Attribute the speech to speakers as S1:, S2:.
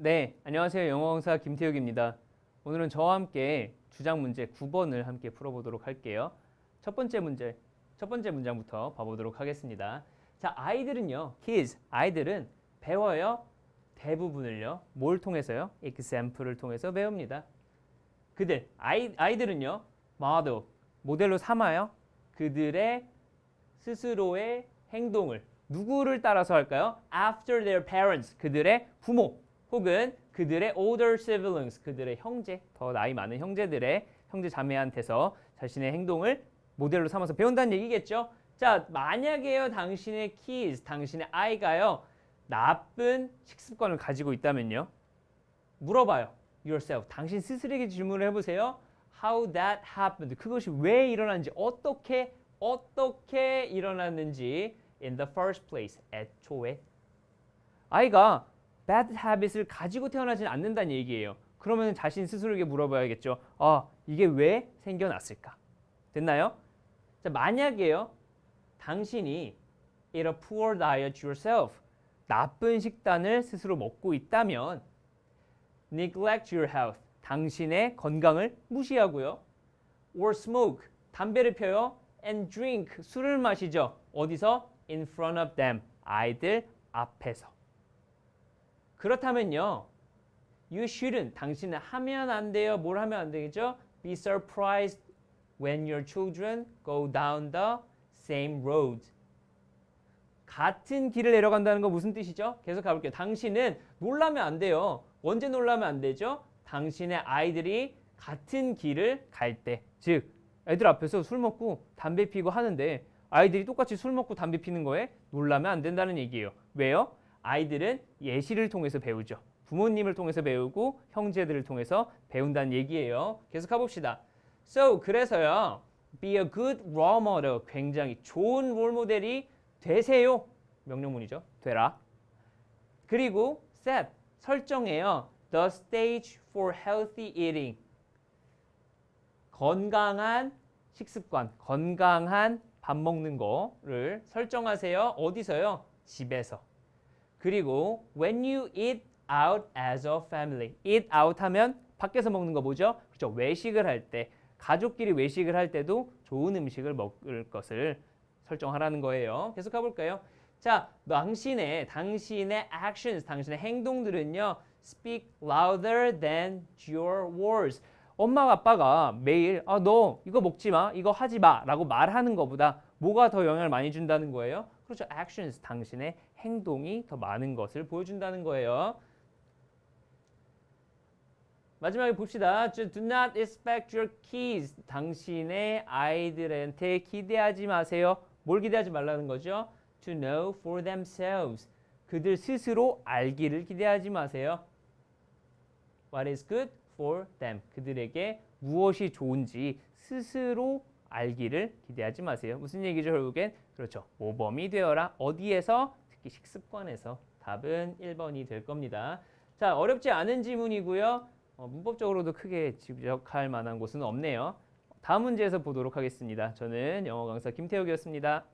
S1: 네, 안녕하세요. 영어 강사 김태욱입니다. 오늘은 저와 함께 주장 문제 9번을 함께 풀어보도록 할게요. 첫 번째 문제, 첫 번째 문장부터 봐보도록 하겠습니다. 자, 아이들은요, kids, 아이들은 배워요. 대부분을요, 뭘 통해서요? example을 통해서 배웁니다. 그들, 아이, 아이들은요, model, 모델로 삼아요. 그들의 스스로의 행동을 누구를 따라서 할까요? After their parents, 그들의 부모 혹은 그들의 older siblings, 그들의 형제, 더 나이 많은 형제들의 형제 자매한테서 자신의 행동을 모델로 삼아서 배운다는 얘기겠죠. 자, 만약에요, 당신의 kids, 당신의 아이가요, 나쁜 식습관을 가지고 있다면요, 물어봐요. yourself, 당신 스스로에게 질문을 해보세요. How that happened, 그것이 왜 일어났는지, 어떻게 어떻게 일어났는지 in the first place, 애초에 아이가 bad habits을 가지고 태어나지는 않는다는 얘기예요. 그러면 자신 스스로에게 물어봐야겠죠. 아, 이게 왜 생겨났을까? 됐나요? 자, 만약에요. 당신이 eat a poor diet yourself. 나쁜 식단을 스스로 먹고 있다면 neglect your health. 당신의 건강을 무시하고요. or smoke. 담배를 펴요. and drink. 술을 마시죠. 어디서? in front of them. 아이들 앞에서. 그렇다면요. You shouldn't. 당신은 하면 안 돼요. 뭘 하면 안 되겠죠? Be surprised when your children go down the same road. 같은 길을 내려간다는 거 무슨 뜻이죠? 계속 가볼게요. 당신은 놀라면 안 돼요. 언제 놀라면 안 되죠? 당신의 아이들이 같은 길을 갈 때. 즉, 애들 앞에서 술 먹고 담배 피고 하는데 아이들이 똑같이 술 먹고 담배 피는 거에 놀라면 안 된다는 얘기예요. 왜요? 아이들은 예시를 통해서 배우죠. 부모님을 통해서 배우고 형제들을 통해서 배운다는 얘기예요. 계속 가봅시다. So 그래서요. Be a good role model. 굉장히 좋은 롤 모델이 되세요. 명령문이죠. 되라. 그리고 set 설정해요. The stage for healthy eating. 건강한 식습관, 건강한 밥 먹는 거를 설정하세요. 어디서요? 집에서. 그리고 when you eat out as a family. eat out 하면 밖에서 먹는 거 뭐죠? 그렇죠. 외식을 할 때, 가족끼리 외식을 할 때도 좋은 음식을 먹을 것을 설정하라는 거예요. 계속 가볼까요? 자, 당신의 당신의 actions, 당신의 행동들은요. speak louder than your words. 엄마 아빠가 매일 아 너 이거 먹지 마, 이거 하지 마 라고 말하는 것보다 뭐가 더 영향을 많이 준다는 거예요? 그렇죠. actions 당신의 행동이 더 많은 것을 보여준다는 거예요. 마지막에 봅시다. Do not expect your kids. 당신의 아이들한테 기대하지 마세요. 뭘 기대하지 말라는 거죠? To know for themselves. 그들 스스로 알기를 기대하지 마세요. What is good for them. 그들에게 무엇이 좋은지 스스로 알기를 기대하지 마세요. 무슨 얘기죠, 결국엔? 그렇죠. 모범이 되어라. 어디에서? 특히 식습관에서. 답은 1번이 될 겁니다. 자, 어렵지 않은 지문이고요. 어, 문법적으로도 크게 지적할 만한 곳은 없네요. 다음 문제에서 보도록 하겠습니다. 저는 영어 강사 김태욱이었습니다.